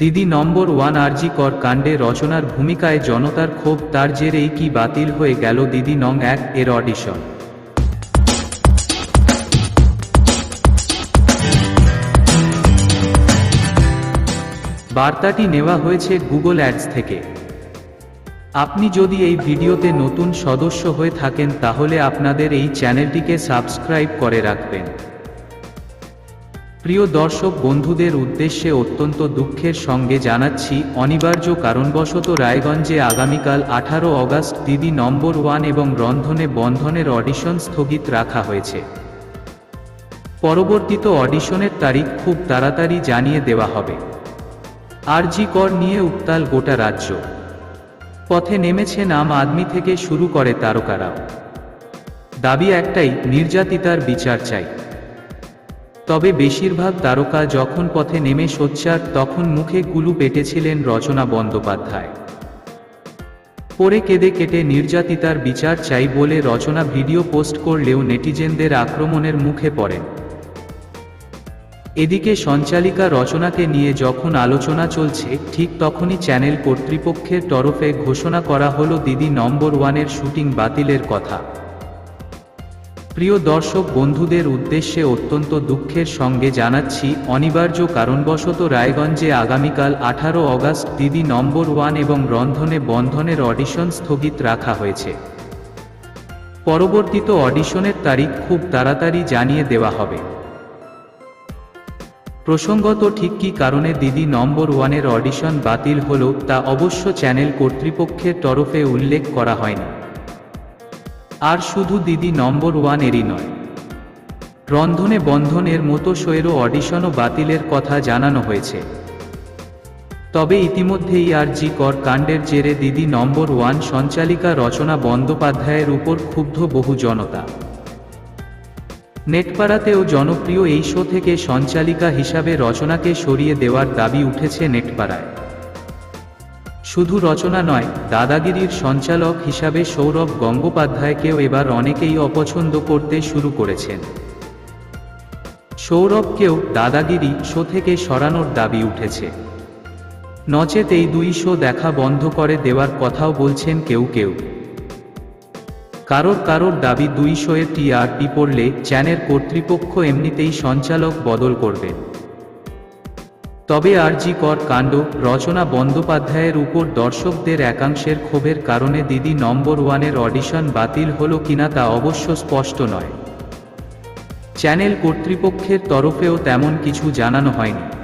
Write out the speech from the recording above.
দিদি নম্বর ওয়ান আরজি কর কাণ্ডে রচনার ভূমিকায় জনতার ক্ষোভ তার জেরেই কি বাতিল হয়ে গেল দিদি নং এক এর অডিশন। বার্তাটি নেওয়া হয়েছে গুগল অ্যাডস থেকে। আপনি যদি এই ভিডিওতে নতুন সদস্য হয়ে থাকেন তাহলে আপনাদের এই চ্যানেলটিকে সাবস্ক্রাইব করে রাখবেন। প্রিয় দর্শক বন্ধুদের উদ্দেশ্যে অত্যন্ত দুঃখের সঙ্গে জানাচ্ছি অনিবার্য কারণবশত রায়গঞ্জে আগামীকাল আঠারো অগাস্ট দিদি নম্বর ওয়ান এবং রন্ধনে বন্ধনের অডিশন স্থগিত রাখা হয়েছে। পরবর্তীত অডিশনের তারিখ খুব তাড়াতাড়ি জানিয়ে দেওয়া হবে। আরজি কর নিয়ে উত্তাল গোটা রাজ্য। পথে নেমেছেন আম আদমি থেকে শুরু করে তারকারাও। দাবি একটাই, নির্যাতিতার বিচার চাই। তবে বেশিরভাগ তারকা যখন পথে নেমে সোচ্চার, তখন মুখে কুলু পেটেছিলেন রচনা বন্দ্যোপাধ্যায়। পরে কেঁদে কেটে নির্যাতিতার বিচার চাই বলে রচনা ভিডিও পোস্ট করলেও নেটিজেনদের আক্রমণের মুখে পড়েন। এদিকে সঞ্চালিকা রচনাকে নিয়ে যখন আলোচনা চলছে, ঠিক তখনই চ্যানেল কর্তৃপক্ষের তরফে ঘোষণা করা হলো দিদি নম্বর ওয়ানের শুটিং বাতিলের কথা। প্রিয় দর্শক বন্ধুদের উদ্দেশ্যে অত্যন্ত দুঃখের সঙ্গে জানাচ্ছি, অনিবার্য কারণবশত রায়গঞ্জে আগামীকাল আঠারো অগাস্ট দিদি নম্বর ওয়ান এবং রন্ধনে বন্ধনের অডিশন স্থগিত রাখা হয়েছে। পরবর্তীত অডিশনের তারিখ খুব তাড়াতাড়ি জানিয়ে দেওয়া হবে। প্রসঙ্গত ঠিক কী কারণে দিদি নম্বর ওয়ানের অডিশন বাতিল হল তা অবশ্য চ্যানেল কর্তৃপক্ষের তরফে উল্লেখ করা হয়নি। আর শুধু দিদি নম্বর ওয়ান এরই নয়। রন্ধনে বন্ধনের মতো শোয়েরও অডিশনও বাতিলের কথা জানানো হয়েছে। তবে ইতিমধ্যেই আর জি কর কাণ্ডের জেরে দিদি নম্বর ওয়ান সঞ্চালিকা রচনা বন্দ্যোপাধ্যায়ের উপর ক্ষুব্ধ বহু জনতা। নেটপাড়াতেও জনপ্রিয় এই শো থেকে সঞ্চালিকা হিসাবে রচনাকে সরিয়ে দেওয়ার দাবি উঠেছে নেটপাড়ায়। শুধু রচনা নয়, দাদাগিরির সঞ্চালক হিসাবে সৌরভ গঙ্গোপাধ্যায়কেও এবার অনেকেই অপছন্দ করতে শুরু করেছেন। সৌরভকেও দাদাগিরি শো থেকে সরানোর দাবি উঠেছে। নচেত এই দুই শো দেখা বন্ধ করে দেওয়ার কথাও বলছেন কেউ কেউ। কারোর কারোর দাবি দুই শোয়ে টিআরপি পড়লে চ্যানেল কর্তৃপক্ষ এমনিতেই সঞ্চালক বদল করবেন তবে আর জি কর কাণ্ড, রচনা বন্দ্যোপাধ্যায়ের উপর দর্শকদের একাংশের ক্ষোভের কারণে দিদি নম্বর ওয়ানের অডিশন বাতিল হল কিনা তা অবশ্য স্পষ্ট নয়। চ্যানেল কর্তৃপক্ষের তরফেও তেমন কিছু জানানো হয়নি।